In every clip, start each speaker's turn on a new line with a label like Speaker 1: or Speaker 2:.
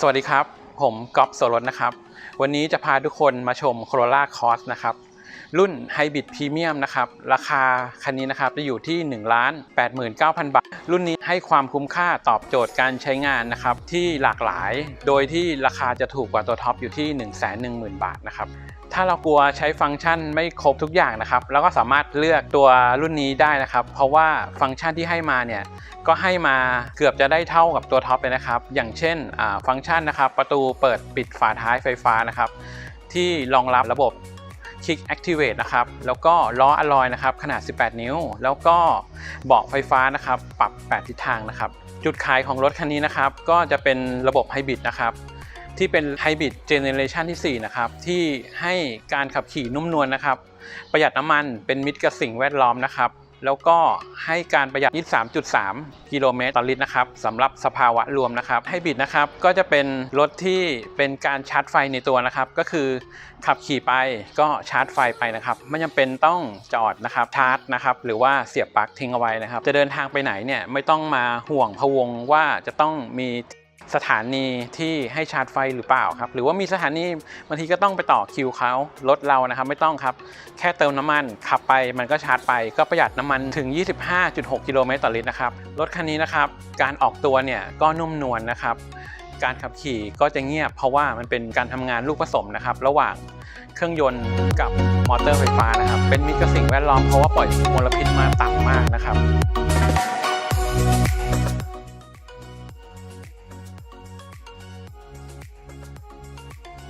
Speaker 1: สวัสดีครับ ผมก๊อฟโสรสนะครับ วันนี้จะพาทุกคนมาชม Corolla Cross นะครับ รุ่น Hybrid Premium นะครับ ราคาคันนี้นะครับจะอยู่ที่ 1 8 9 0 0 0 บาท รุ่นนี้ให้ความคุ้มค่าตอบโจทย์การใช้งานนะครับ ที่หลากหลาย โดยที่ราคาจะถูกกว่าตัวท็อปอยู่ที่ 1 1 0 0 0 0 บาทนะครับ ถ้าเรากลัวใช้ฟังก์ชันไม่ครบทุกอย่างนะครับเราก็สามารถเลือกตัวรุ่นนี้ได้นะครับ เพราะว่าฟังก์ชันที่ให้มาเนี่ยก็ให้มาเกือบจะได้เท่ากับตัวท็อปเลยนะครับ อย่างเช่นฟังก์ชันนะครับ ประตูเปิดปิดฝาท้ายไฟฟ้านะครับ ที่รองรับระบบ Kick Activate นะครับ แล้วก็ล้ออลลอยนะครับ ขนาด 18 นิ้ว แล้วก็เบาะไฟฟ้านะครับ ปรับ 8 ทิศทางนะครับ จุดขายของรถคันนี้นะครับ ก็จะเป็นระบบไฮบริดนะครับ ที่เป็นไฮบริดเจเนเรชันที่ 4 นะครับ ที่ให้การขับขี่นุ่มนวลนะครับ ประหยัดน้ำมันเป็นมิตรกับสิ่งแวดล้อมนะครับ แล้วก็ให้การประหยัด 23.3 กิโลเมตรต่อลิตรนะครับสำหรับสภาวะรวมนะครับไฮบริดนะครับก็จะเป็นรถที่เป็นการชาร์จไฟในตัวนะครับ ก็คือขับขี่ไปก็ชาร์จไฟไปนะครับไม่จำเป็นต้องจอดนะครับชาร์จนะครับหรือว่าเสียบปลั๊กทิ้งเอาไว้นะครับ จะเดินทางไปไหนเนี่ยไม่ต้องมาห่วงพะวงว่าจะต้องมี สถานีที่ให้ชาร์จไฟหรือเปล่าครับ หรือว่ามีสถานีบางทีก็ต้องไปต่อคิวเขารถเรานะครับ ไม่ต้องครับ แค่เติมน้ำมันขับไปมันก็ชาร์จไป ก็ประหยัดน้ำมันถึง 25.6 กิโลเมตรต่อลิตรนะครับ รถคันนี้นะครับ การออกตัวเนี่ยก็นุ่มนวลนะครับ การขับขี่ก็จะเงียบ เพราะว่ามันเป็นการทำงานลูกผสมนะครับ ระหว่างเครื่องยนต์กับมอเตอร์ไฟฟ้านะครับ เป็นมิตรกับสิ่งแวดล้อมเพราะว่าปล่อยมลพิษมาต่ำมากนะครับ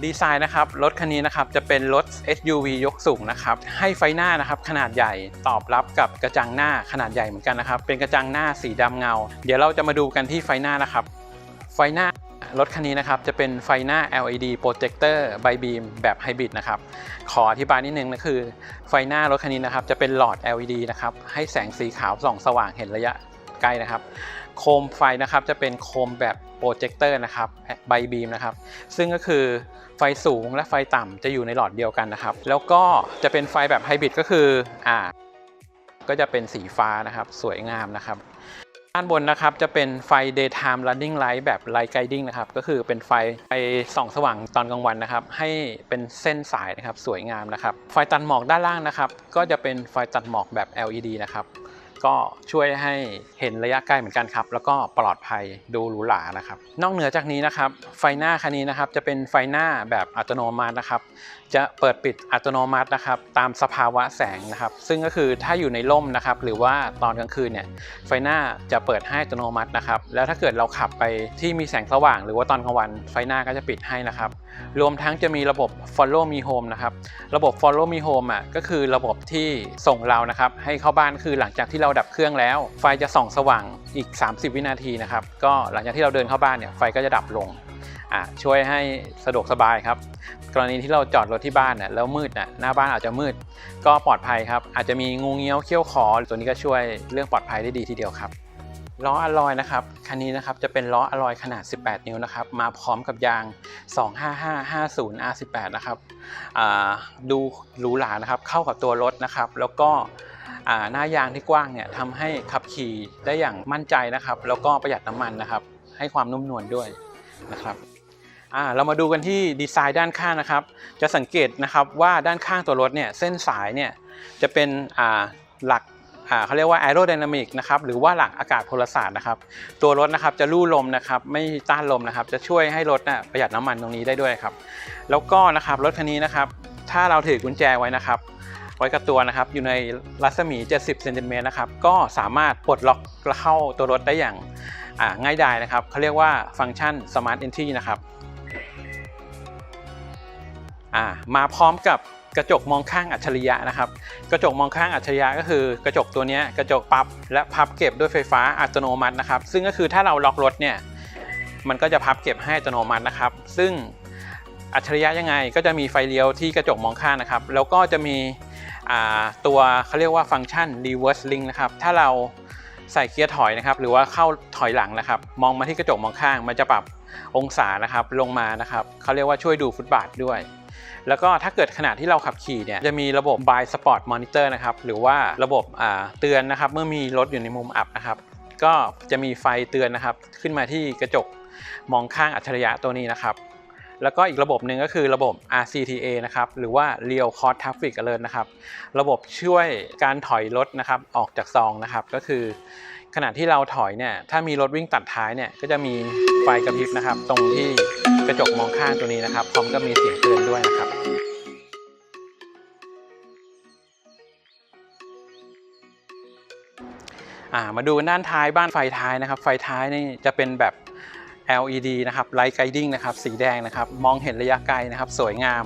Speaker 1: ดีไซน์นะครับรถคันนี้นะครับจะเป็นรถ SUV ยกสูงนะครับให้ไฟหน้านะครับขนาดใหญ่ตอบรับกับกระจังหน้าขนาดใหญ่เหมือนกันนะครับเป็นกระจังหน้าสีดำเงา เดี๋ยวเราจะมาดูกันที่ไฟหน้านะครับ ไฟหน้ารถคันนี้นะครับจะเป็นไฟหน้า LED Projector by Beam แบบไฮบริดนะครับขออธิบายนิดนึงนะคือไฟหน้ารถคันนี้นะครับจะเป็นหลอด LED นะครับให้แสงสีขาวส่องสว่างเห็นระยะใกล้นะครับ โคมไฟนะครับจะเป็นโคมแบบโปรเจคเตอร์นะครับไบบีมนะครับ ซึ่งก็คือไฟสูงและไฟต่ำจะอยู่ในหลอดเดียวกันนะครับ แล้วก็จะเป็นไฟแบบไฮบริดก็คืออ่าก็จะเป็นสีฟ้านะครับสวยงามนะครับด้านบนนะครับจะเป็นไฟ daytime running light แบบ light guiding นะครับก็คือเป็นไฟไฟส่องสว่างตอนกลางวันนะครับ ให้เป็นเส้นสายนะครับสวยงามนะครับ ไฟตัดหมอกด้านล่างนะครับ ก็จะเป็นไฟตัดหมอกแบบ LED นะครับ ก็ช่วยให้เห็นระยะใกล้เหมือนกันครับ แล้วก็ปลอดภัยดูหรูหรานะครับ นอกเหนือจากนี้นะครับ ไฟหน้าคันนี้นะครับจะเป็นไฟหน้าแบบอัตโนมัตินะครับ จะเปิดปิดอัตโนมัตินะครับ ตามสภาวะแสงนะครับ ซึ่งก็คือถ้าอยู่ในร่มนะครับ หรือว่าตอนกลางคืนเนี่ยไฟหน้าจะเปิดให้อัตโนมัตินะครับ แล้วถ้าเกิดเราขับไปที่มีแสงสว่าง หรือว่าตอนกลางวันไฟหน้าก็จะปิดให้นะครับ รวมทั้งจะมีระบบ follow me home นะครับ ระบบ follow me home อะก็คือระบบที่ส่งเรานะครับให้เข้าบ้านคือหลังจากที่เราราดับเครื่องแล้ว ไฟจะส่องสว่างอีก 30 วินาทีนะครับ ก็หลังจากที่เราเดินเข้าบ้านเนี่ยไฟก็จะดับลงช่วยให้สะดวกสบายครับ กรณีที่เราจอดรถที่บ้านเนี่ยแล้วมืดน่ะหน้าบ้านอาจจะมืด ก็ปลอดภัยครับ อาจจะมีงูเงี้ยวเขี้ยวขอ ตัวนี้ก็ช่วยเรื่องปลอดภัยได้ดีทีเดียวครับล้ออลลอยนะครับคันนี้นะครับจะเป็นล้ออลลอยขนาด 18 นิ้วนะครับมาพร้อมกับยาง 25550 R18 นะครับดูหรูหรานะครับเข้ากับตัวรถนะครับ แล้วก็ หน้ายางที่กว้างเนี่ยทำให้ขับขี่ได้อย่างมั่นใจนะครับ แล้วก็ประหยัดน้ำมันนะครับ ให้ความนุ่มนวลด้วยนะครับเรามาดูกันที่ดีไซน์ด้านข้างนะครับ จะสังเกตนะครับว่าด้านข้างตัวรถเนี่ยเส้นสายเนี่ยจะเป็นหลักเขาเรียกว่า aerodynamic นะครับหรือว่าหลักอากาศพลศาสตร์นะครับ ตัวรถนะครับจะลู่ลมนะครับไม่ต้านลมนะครับ จะช่วยให้รถนะประหยัดน้ำมันตรงนี้ได้ด้วยครับ แล้วก็นะครับรถคันนี้นะครับ ถ้าเราถือกุญแจไว้นะครับ ไว้กับตัวนะครับอยู่ในรัศมี 70เซนติเมตรนะครับก็สามารถปลดล็อกเข้าตัวรถได้อย่างง่ายดายนะครับเขาเรียกว่าฟังก์ชัน Smart Entry นะครับมาพร้อมกับกระจกมองข้างอัจฉริยะนะครับ กระจกมองข้างอัจฉริยะก็คือกระจกตัวนี้กระจกปรับและพับเก็บด้วยไฟฟ้าอัตโนมัตินะครับ ซึ่งก็คือถ้าเราล็อกรถเนี่ยมันก็จะพับเก็บให้อัตโนมัตินะครับ ซึ่งอัจฉริยะยังไงก็จะมีไฟเลี้ยวที่กระจกมองข้างนะครับ แล้วก็จะมี ตัวเขาเรียกว่าฟังก์ชัน reverse link นะครับ ถ้าเราใส่เกียร์ถอยนะครับ หรือว่าเข้าถอยหลังนะครับ มองมาที่กระจกมองข้าง มันจะปรับองศานะครับลงมานะครับเขาเรียกว่าช่วยดูฟุตบาทด้วย แล้วก็ถ้าเกิดขณะที่เราขับขี่เนี่ยจะมีระบบ by spot monitor นะครับ หรือว่าระบบเตือนนะครับ เมื่อมีรถอยู่ในมุมอับนะครับ ก็จะมีไฟเตือนนะครับ ขึ้นมาที่กระจกมองข้างอัจฉริยะตัวนี้นะครับ แล้วก็อีกระบบหนึ่งก็คือระบบ RCTA นะครับหรือว่า Real Cost Traffic Alert นะครับระบบช่วยการถอยรถนะครับออกจากซองนะครับก็คือ ขณะที่เราถอยเนี่ยถ้ามีรถวิ่งตัดท้ายเนี่ยก็จะมีไฟกระพริบนะครับ ตรงที่กระจกมองข้างตัวนี้นะครับพร้อมกับมีเสียงเตือนด้วยนะครับมาดูด้านท้ายบ้านไฟท้ายนะครับ ไฟท้ายนี่จะเป็นแบบ LED นะครับ Light Guiding นะครับ สีแดงนะครับ มองเห็นระยะไกลนะครับ สวยงาม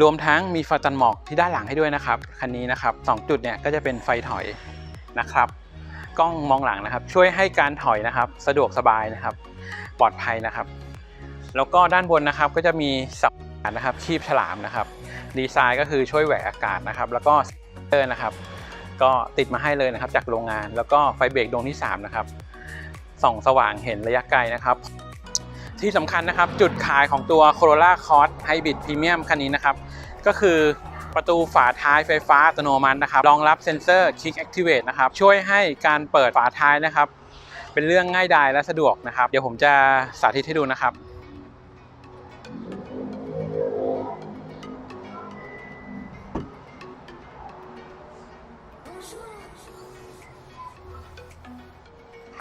Speaker 1: รวมทั้งมีไฟตันหมอกที่ด้านหลังให้ด้วยนะครับ คันนี้นะครับสองจุดเนี่ยก็จะเป็นไฟถอยนะครับ กล้องมองหลังนะครับ ช่วยให้การถอยนะครับ สะดวกสบายนะครับ ปลอดภัยนะครับ แล้วก็ด้านบนนะครับก็จะมีสับนะครับคีบฉลามนะครับ ดีไซน์ก็คือช่วยแหวกอากาศนะครับ แล้วก็เตอร์นะครับ ก็ติดมาให้เลยนะครับจากโรงงาน แล้วก็ไฟเบรกดวงที่3นะครับ ส่องสว่างเห็นระยะไกลนะครับ ที่สำคัญนะครับจุดขายของตัว Corolla Cross Hybrid Premium คันนี้นะครับ ก็คือประตูฝาท้ายไฟฟ้าอัตโนมัตินะครับ รองรับเซ็นเซอร์ Kick Activate นะครับ ช่วยให้การเปิดฝาท้ายนะครับ เป็นเรื่องง่ายดายและสะดวกนะครับ เดี๋ยวผมจะสาธิตให้ดูนะครับ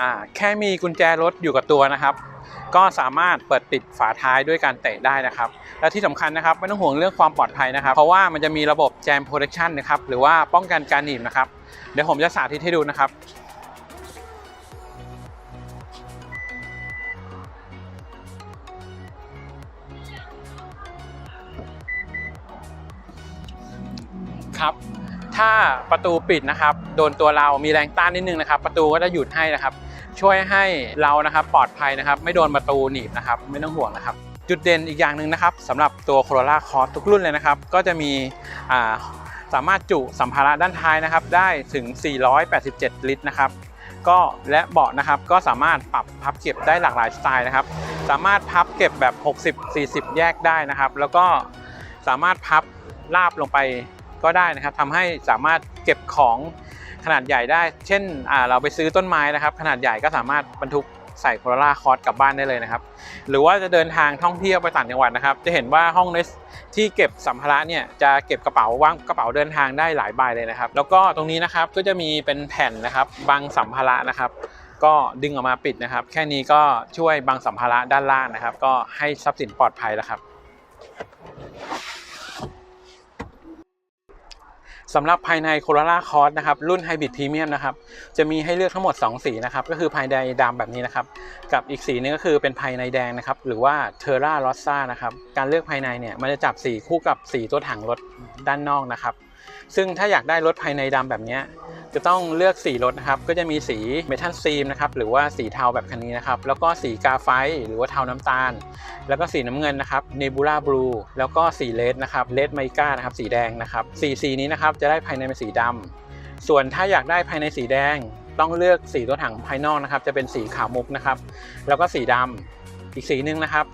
Speaker 1: อ่าแค่มีกุญแจรถอยู่กับตัวนะครับ ก็สามารถเปิดปิดฝาท้ายด้วยการเตะได้นะครับ และที่สำคัญนะครับไม่ต้องห่วงเรื่องความปลอดภัยนะครับ เพราะว่ามันจะมีระบบ Jam Protection นะครับหรือว่าป้องกันการหนีบนะครับ เดี๋ยวผมจะสาธิตให้ดูนะครับครับถ้าประตูปิดนะครับ โดนตัวเรามีแรงต้านนิดนึงนะครับ ประตูก็จะหยุดให้นะครับ ช่วยให้เรานะครับปลอดภัยนะครับ ไม่โดนประตูหนีบนะครับ ไม่ต้องห่วงนะครับ จุดเด่นอีกอย่างหนึ่งนะครับสำหรับตัว Corolla Cross ทุกรุ่นเลยนะครับ ก็จะมีสามารถจุสัมภาระด้านท้ายนะครับ ได้ถึง 487 ลิตรนะครับก็และเบาะนะครับก็สามารถปรับพับเก็บได้หลากหลายสไตล์นะครับ สามารถพับเก็บแบบ 60 40 แยกได้นะครับ แล้วก็สามารถพับลาบลงไปก็ได้นะครับทำให้สามารถเก็บของ ขนาดใหญ่ได้ เช่นเราไปซื้อต้นไม้นะครับ ขนาดใหญ่ก็สามารถบรรทุกใส่โคโรล่าคอร์สกลับบ้านได้เลยนะครับ หรือว่าจะเดินทางท่องเที่ยวไปต่างจังหวัดนะครับ จะเห็นว่าห้องเนสที่เก็บสัมภาระเนี่ยจะเก็บกระเป๋าว่างกระเป๋าเดินทางได้หลายใบเลยนะครับ แล้วก็ตรงนี้นะครับก็จะมีเป็นแผ่นนะครับบังสัมภาระนะครับ ก็ดึงออกมาปิดนะครับ แค่นี้ก็ช่วยบังสัมภาระด้านล่างนะครับ ก็ให้ทรัพย์สินปลอดภัยแล้วครับ สำหรับภายใน Corolla Cross นะครับรุ่น Hybrid Premium นะครับจะมีให้เลือกทั้งหมด 2 สีนะครับก็คือภายในดำแบบนี้นะครับกับอีกสีนึงก็คือเป็นภายในแดงนะครับหรือว่า Terra Rossa นะครับการเลือกภายในเนี่ยมันจะจับสีคู่กับสีตัวถังรถด้านนอกนะครับซึ่งถ้าอยากได้รถภายในดำแบบเนี้ย จะต้องเลือกสีรถนะครับ ก็จะมีสีเมทัลซีมนะครับ หรือว่าสีเทาแบบคันนี้นะครับ แล้วก็สีกาไฟหรือว่าเทาน้ำตาล แล้วก็สีน้ำเงินนะครับเนบูล่าบลูแล้วก็สีเลดนะครับเลดไมก้านะครับสีแดงนะครับสีสีนี้นะครับจะได้ภายในเป็นสีดำส่วนถ้าอยากได้ภายในสีแดง ต้องเลือกสีตัวถังภายนอกนะครับ จะเป็นสีขาวมุกนะครับ แล้วก็สีดำอีกสีหนึ่งนะครับ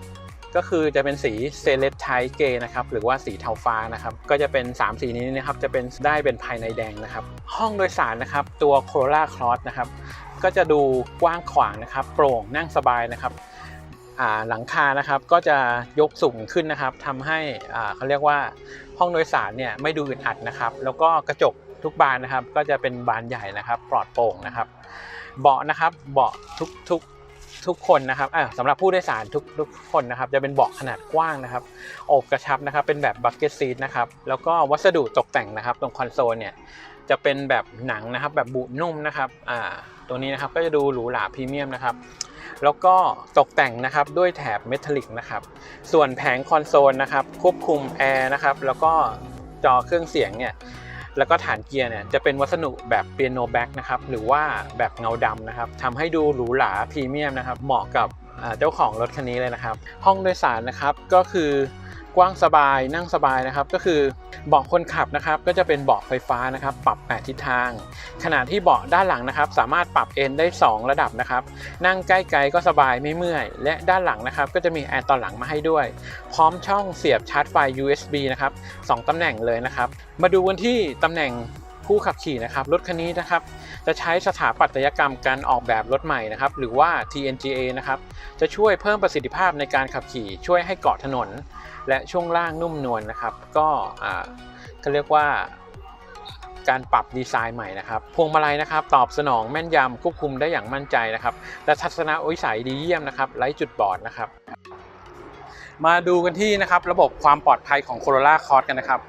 Speaker 1: ก็คือจะเป็นสีเซเลสไทเกนะครับหรือว่าสีเทาฟ้านะครับก็จะเป็น 3 สีนี้นะครับจะเป็นได้เป็นภายในแดงนะครับ ห้องโดยสารนะครับตัว Corolla Cross นะครับก็จะดูกว้างขวางนะครับ โปร่งนั่งสบายนะครับหลังคานะครับก็จะยกสูงขึ้นนะครับทำให้อ่าเขาเรียกว่าห้องโดยสารเนี่ยไม่ดูอึดอัดนะครับ แล้วก็กระจกทุกบานนะครับ ก็จะเป็นบานใหญ่นะครับ ปลอดโปร่งนะครับ เบาะนะครับเบาะทุกทุก ทุกคนนะครับอ่าสำหรับผู้โดยสารทุกทุกคนนะครับ จะเป็นเบาะขนาดกว้างนะครับอบกระชับนะครับ เป็นแบบบักเก็ตซีทนะครับ แล้วก็วัสดุตกแต่งนะครับ ตรงคอนโซลเนี่ยจะเป็นแบบหนังนะครับ แบบบุนุ่มนะครับอ่าตัวนี้นะครับก็จะดูหรูหราพรีเมียมนะครับ แล้วก็ตกแต่งนะครับด้วยแถบเมทัลลิกนะครับ ส่วนแผงคอนโซลนะครับ ควบคุมแอร์นะครับ แล้วก็จอเครื่องเสียงเนี่ย แล้วก็ฐานเกียร์เนี่ยจะเป็นวัสดุแบบเปียโนแบ็กนะครับหรือว่าแบบเงาดำนะครับทำให้ดูหรูหราพรีเมียมนะครับเหมาะกับเจ้าของรถคันนี้เลยนะครับ ห้องโดยสารนะครับก็คือ กว้างสบายนั่งสบายนะครับ ก็คือเบาะคนขับนะครับ ก็จะเป็นเบาะไฟฟ้านะครับ ปรับ 8 ทิศทาง ขณะที่เบาะด้านหลังนะครับ สามารถปรับเอนได้ 2 ระดับนะครับ นั่งใกล้ๆก็สบายไม่เมื่อย และด้านหลังนะครับ ก็จะมีแอร์ตอนหลังมาให้ด้วย พร้อมช่องเสียบชาร์จไฟ USB นะครับสองตำแหน่งเลยนะครับ มาดูกันที่ตำแหน่งผู้ขับขี่นะครับรถคันนี้นะครับ จะใช้สถาปัตยกรรมการออกแบบรถใหม่นะครับ หรือว่า TNGA นะครับ จะช่วยเพิ่มประสิทธิภาพในการขับขี่ช่วยให้เกาะถนน และช่วงล่างนุ่มนวลนะครับ ก็อ่าเรียกว่าการปรับดีไซน์ใหม่นะครับพวงมาลัยนะครับ ตอบสนองแม่นยำควบคุมได้อย่างมั่นใจนะครับและทัศนวิสัยดีเยี่ยมนะครับไร้จุดบอดนะครับ มาดูกันที่นะครับระบบความปลอดภัยของ Corolla Cross กันนะครับ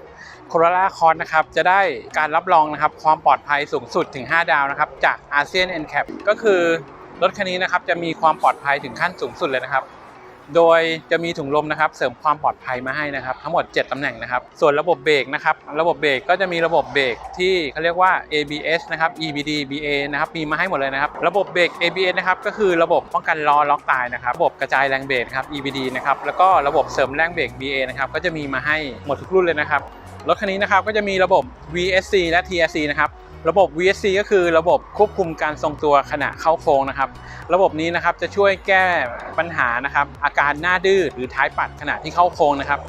Speaker 1: Corolla Cross นะครับจะได้การรับรองนะครับความปลอดภัยสูงสุดถึง 5 ดาวนะครับจาก ASEAN NCAP ก็คือรถคันนี้นะครับจะมีความปลอดภัยถึงขั้นสูงสุดเลยนะครับ โดยจะมีถุงลมนะครับเสริมความปลอดภัยมาให้นะครับ ทั้งหมด 7ตำแหน่งนะครับ ส่วนระบบเบรกนะครับ ระบบเบรกก็จะมีระบบเบรกที่เขาเรียกว่า ABS นะครับ EBD BA นะครับ มีมาให้หมดเลยนะครับ ระบบเบรก ABS นะครับ ก็คือระบบป้องกันล้อล็อกตายนะครับ ระบบกระจายแรงเบรกครับ EBD นะครับ แล้วก็ระบบเสริมแรงเบรก BA นะครับ ก็จะมีมาให้หมดทุกรุ่นเลยนะครับ รถคันนี้นะครับ ก็จะมีระบบ VSC และ TSC นะครับ ระบบ VSC ก็คือระบบควบคุมการทรงตัวขณะเข้าโค้งนะครับ ระบบนี้นะครับจะช่วยแก้ปัญหานะครับ อาการหน้าดื้อหรือท้ายปัดขณะที่เข้าโค้งนะครับ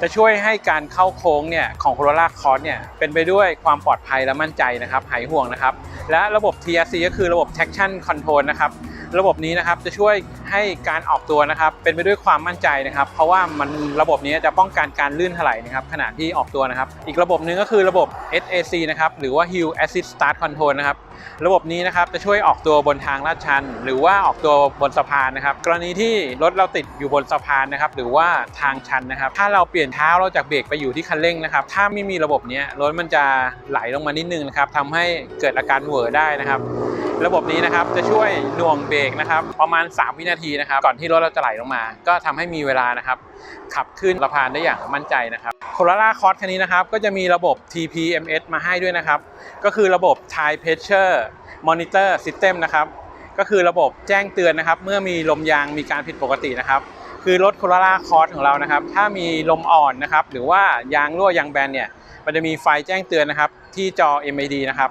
Speaker 1: จะช่วยให้การเข้าโค้งเนี่ยของ Corolla Cross เนี่ยเป็นไปด้วยความปลอดภัยและมั่นใจนะครับหายห่วงนะครับ และระบบ TRC ก็คือระบบ traction control นะครับ ระบบนี้นะครับจะช่วยให้การออกตัวนะครับเป็นไปด้วยความมั่นใจนะครับ เพราะว่ามันระบบนี้จะป้องกันการลื่นถลายนะครับขณะที่ออกตัวนะครับ อีกระบบหนึงก็คือระบบ SAC นะครับหรือว่า Hill Assist Start Control นะครับระบบนี้นะครับจะช่วยออกตัวบนทางลาดชัน หรือว่าออกตัวบนสะพานนะครับ กรณีที่รถเราติดอยู่บนสะพานนะครับหรือว่าทางชันนะครับ ถ้าเราเปลี่ยนเท้าเราจากเบรกไปอยู่ที่คันเร่งนะครับ ถ้าไม่มีระบบนี้รถมันจะไหลลงมานิดนึงนะครับทำให้เกิดอาการเหวอได้นะครับ ระบบนี้นะครับจะช่วยหน่วงเบรกนะครับประมาณ 3 วินาทีนะครับ ก่อนที่รถเราจะไหลลงมา ก็ทำให้มีเวลานะครับ ขับขึ้นสะพานได้อย่างมั่นใจนะครับ Corolla Cross คันนี้นะครับ ก็จะมีระบบ TPMS มาให้ด้วยนะครับ ก็คือระบบ Tire Pressure Monitor System นะครับ ก็คือระบบแจ้งเตือนนะครับ เมื่อมีลมยางมีการผิดปกตินะครับ คือรถ Corolla Cross ของเรานะครับ ถ้ามีลมอ่อนนะครับ หรือว่ายางรั่วยางแบนเนี่ย มันจะมีไฟแจ้งเตือนนะครับ ที่จอ MID นะครับ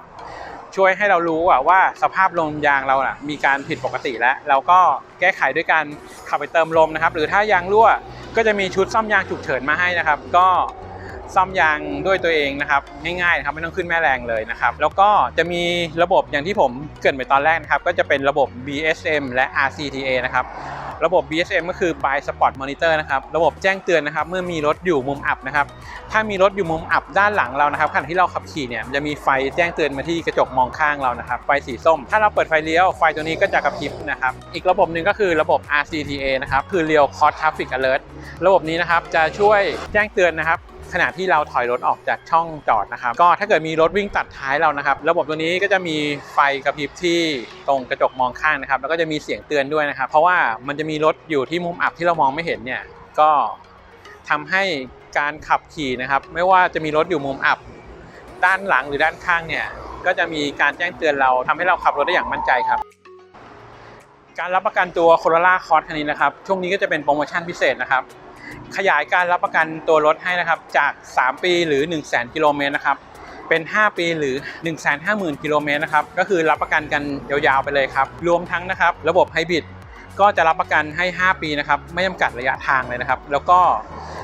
Speaker 1: ช่วยให้เรารู้อะว่าสภาพลมยางเราอะมีการผิดปกติแล้ว เราก็แก้ไขด้วยการขับไปเติมลมนะครับ หรือถ้ายางรั่วก็จะมีชุดซ่อมยางฉุกเฉินมาให้นะครับ ก็ซ่อมยางด้วยตัวเองนะครับง่ายๆนะครับไม่ต้องขึ้นแม่แรงเลยนะครับ แล้วก็จะมีระบบอย่างที่ผมเกริดไปตอนแรกนะครับ ก็จะเป็นระบบ BSM และ RCTA นะครับ ระบบ BSM ก็คือ Blind Spot Monitor นะครับระบบแจ้งเตือนนะครับเมื่อมีรถอยู่มุมอับนะครับถ้ามีรถอยู่มุมอับด้านหลังเรานะครับขณะที่เราขับขี่เนี่ยจะมีไฟแจ้งเตือนมาที่กระจกมองข้างเรานะครับไฟสีส้ม ถ้าเราเปิดไฟเลี้ยวไฟตัวนี้ก็จะกระพริบนะครับอีกระบบหนึ่งก็คือระบบ RCTA นะครับคือ Real Cross Traffic Alert ระบบนี้นะครับจะช่วยแจ้งเตือนนะครับ ขณะที่เราถอยรถออกจากช่องจอดนะครับ ก็ถ้าเกิดมีรถวิ่งตัดท้ายเรานะครับ ระบบตัวนี้ก็จะมีไฟกระพริบที่ตรงกระจกมองข้างนะครับ แล้วก็จะมีเสียงเตือนด้วยนะครับ เพราะว่ามันจะมีรถอยู่ที่มุมอับที่เรามองไม่เห็นเนี่ยก็ทำให้การขับขี่นะครับ ไม่ว่าจะมีรถอยู่มุมอับ ด้านหลังหรือด้านข้างเนี่ยก็จะมีการแจ้งเตือนเราทำให้เราขับรถได้อย่างมั่นใจครับการรับประกันตัว Corolla Cross คันนี้นะครับ ช่วงนี้ก็จะเป็นโปรโมชั่นพิเศษนะครับ ขยายการรับประกันตัวรถให้นะครับจาก 3 ปีหรือ 1 0 0 0 0 0กิโลเมตรนะครับเป็น 5 ปีหรือ 1 5 0 0 0 0กิโลเมตรนะครับก็คือรับประกันกันยาวๆไปเลยครับรวมทั้งนะครับระบบไฮบริดก็จะรับประกันให้ 5 ปีนะครับไม่จำกัดระยะทางเลยนะครับ แล้วก็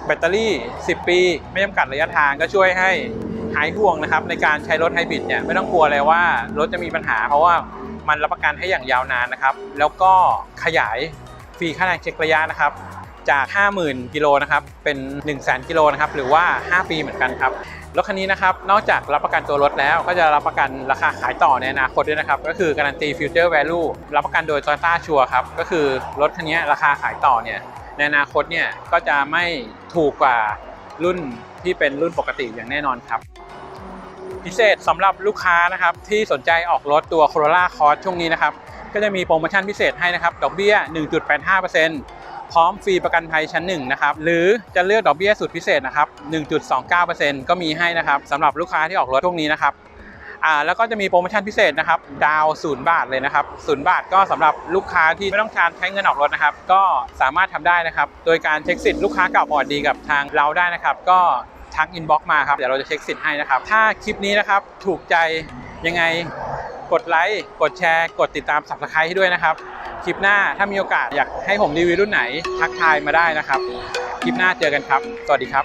Speaker 1: แบตเตอรี่ 10 ปี ไม่จำกัดระยะทางก็ช่วยให้หายห่วงนะครับในการใช้รถไฮบริดเนี่ยไม่ต้องกลัวเลยว่ารถจะมีปัญหา เพราะว่ามันรับประกันให้อย่างยาวนานนะครับ แล้วก็ขยายฟรีค่าแรงเช็คระยะนะครับ จาก 50,000กิโลนะครับเป็น 1 0 0 0 0 0กิโลนะครับหรือว่า 5 ปีเหมือนกันครับรถคันนี้นะครับนอกจากรับประกันตัวรถแล้วก็จะรับประกันราคาขายต่อในอนาคตด้วยนะครับ ก็คือการันตี Future Value รับประกันโดย Toyota ชัวครับก็คือรถคันนี้ราคาขายต่อเนี่ยในอนาคตเนี่ยก็จะไม่ถูกกว่ารุ่นที่เป็นรุ่นปกติอย่างแน่นอนครับ พิเศษสำหรับลูกค้านะครับที่สนใจออกรถตัว Corolla Cross ช่วงนี้นะครับก็จะมีโปรโมชั่นพิเศษให้นะครับดอกเบี้ย 1.85% พร้อมฟรีประกันภัยชั้น1นะครับหรือจะเลือกดอกเบี้ยสุดพิเศษนะครับ1.29%ก็มีให้นะครับสำหรับลูกค้าที่ออกรถช่วงนี้นะครับอ่าแล้วก็จะมีโปรโมชั่นพิเศษนะครับ ดาวศูนย์บาทเลยนะครับศูนย์บาทก็สำหรับลูกค้าที่ไม่ต้องการใช้เงินออกรถนะครับ ก็สามารถทำได้นะครับ โดยการเช็คสิทธิ์ลูกค้าเก่าพอร์ตดีกับทางเราได้นะครับ ก็ทักอินบ็อกมาครับ เดี๋ยวเราจะเช็คสิทธิ์ให้นะครับ ถ้าคลิปนี้นะครับถูกใจยังไงกดไลค์กดแชร์ กดติดตาม subscribe ให้ด้วยนะครับ คลิปหน้าถ้ามีโอกาสอยากให้ผมรีวิวรุ่นไหนทักทายมาได้นะครับ คลิปหน้าเจอกันครับ สวัสดีครับ